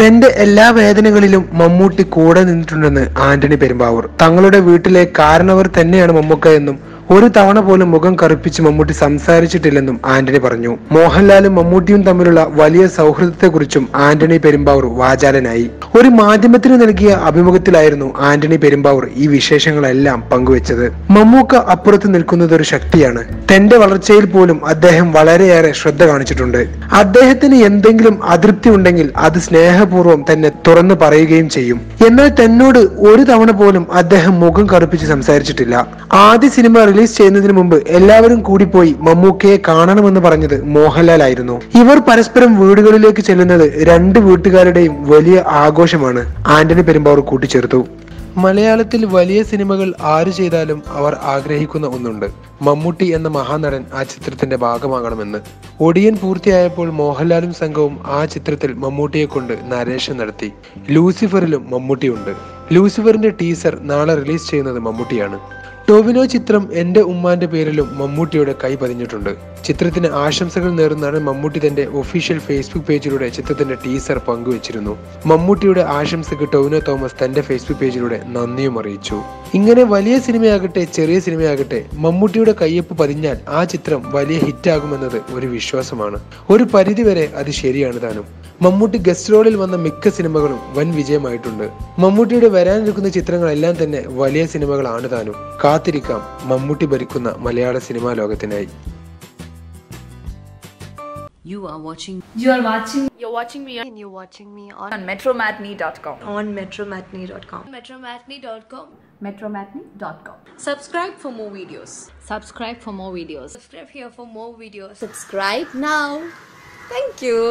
തന്റെ എല്ലാ വേദനകളിലും മമ്മൂട്ടി കൂടെ നിന്നിട്ടുണ്ടെന്ന് ആന്റണി പെരുമ്പാവൂർ. തങ്ങളുടെ വീട്ടിലെ കാരണവർ തന്നെയാണ് മമ്മൂക്ക എന്നും ഒരു തവണ പോലും മുഖം കറുപ്പിച്ച് മമ്മൂട്ടി സംസാരിച്ചിട്ടില്ലെന്നും ആന്റണി പറഞ്ഞു. മോഹൻലാലും മമ്മൂട്ടിയും തമ്മിലുള്ള വലിയ സൗഹൃദത്തെക്കുറിച്ചും ആന്റണി പെരുമ്പാവൂർ വാചാലനായി. ഒരു മാധ്യമത്തിന് നൽകിയ അഭിമുഖത്തിലായിരുന്നു ആന്റണി പെരുമ്പാവൂർ ഈ വിശേഷങ്ങളെല്ലാം പങ്കുവച്ചത്. മമ്മൂക്ക അപ്പുറത്ത് നിൽക്കുന്നത് ഒരു ശക്തിയാണ്. തന്റെ വളർച്ചയിൽ പോലും അദ്ദേഹം വളരെയേറെ ശ്രദ്ധ കാണിച്ചിട്ടുണ്ട്. അദ്ദേഹത്തിന് എന്തെങ്കിലും അതൃപ്തി ഉണ്ടെങ്കിൽ അത് സ്നേഹപൂർവം തന്നെ തുറന്നു പറയുകയും ചെയ്യും. എന്നാൽ തന്നോട് ഒരു തവണ പോലും അദ്ദേഹം മുഖം കറുപ്പിച്ച് സംസാരിച്ചിട്ടില്ല. ആദ്യ സിനിമ റിലീസ് ചെയ്യുന്നതിന് മുമ്പ് എല്ലാവരും കൂടി പോയി മമ്മൂക്കയെ കാണണമെന്ന് പറഞ്ഞത് മോഹൻലാൽ ആയിരുന്നു. ഇവർ പരസ്പരം വീടുകളിലേക്ക് ചെല്ലുന്നത് രണ്ട് വീട്ടുകാരുടെയും വലിയ ആഘോഷമാണ് ആന്റണി പെരുമ്പാവൂർ കൂട്ടിച്ചേർത്തു. മലയാളത്തിൽ വലിയ സിനിമകൾ ആര് ചെയ്താലും അവർ ആഗ്രഹിക്കുന്ന ഒന്നുണ്ട്. മമ്മൂട്ടി എന്ന മഹാനടൻ ആ ചിത്രത്തിന്റെ ഭാഗമാകണമെന്ന്. ഒടിയൻ പൂർത്തിയായപ്പോൾ മോഹൻലാലും സംഘവും ആ ചിത്രത്തിൽ മമ്മൂട്ടിയെ കൊണ്ട് നരേഷൻ നടത്തി. ലൂസിഫറിലും മമ്മൂട്ടിയുണ്ട്. ലൂസിഫറിന്റെ ടീസർ നാളെ റിലീസ് ചെയ്യുന്നത് മമ്മൂട്ടിയാണ്. ടോവിനോ ചിത്രം എന്റെ ഉമ്മാന്റെ പേരിലും മമ്മൂട്ടിയുടെ കൈ പതിഞ്ഞിട്ടുണ്ട്. ചിത്രത്തിന് ആശംസകൾ നേർന്നാണ് മമ്മൂട്ടി തന്റെ ഒഫീഷ്യൽ ഫേസ്ബുക്ക് പേജിലൂടെ ചിത്രത്തിന്റെ ടീസർ പങ്കുവച്ചിരുന്നു. മമ്മൂട്ടിയുടെ ആശംസക്ക് ടോവിനോ തോമസ് തന്റെ ഫേസ്ബുക്ക് പേജിലൂടെ നന്ദിയും അറിയിച്ചു. ഇങ്ങനെ വലിയ സിനിമയാകട്ടെ ചെറിയ സിനിമയാകട്ടെ മമ്മൂട്ടിയുടെ കയ്യൊപ്പ് പതിഞ്ഞാൽ ആ ചിത്രം വലിയ ഹിറ്റാകുമെന്നത് ഒരു വിശ്വാസമാണ്. ഒരു പരിധിവരെ അത് ശരിയാണ് താനും. മമ്മൂട്ടി ഗസ്റ്റ് റോളിൽ വന്ന മിക്ക സിനിമകളും വൻ വിജയമായിട്ടുണ്ട്. മമ്മൂട്ടിയുടെ വരാനിരിക്കുന്ന ചിത്രങ്ങളെല്ലാം തന്നെ വലിയ സിനിമകളാണ് താനും. കാത്തിരിക്കാം മമ്മൂട്ടി ഭരിക്കുന്ന മലയാള സിനിമാ ലോകത്തിനായി You are watching You are watching You're watching me on, and you're watching me on, on metromatney.com. on metromatney.com. Metromatney.com. metromatney.com. Subscribe for more videos. subscribe for more videos. Subscribe here for more videos. Subscribe now. Thank you.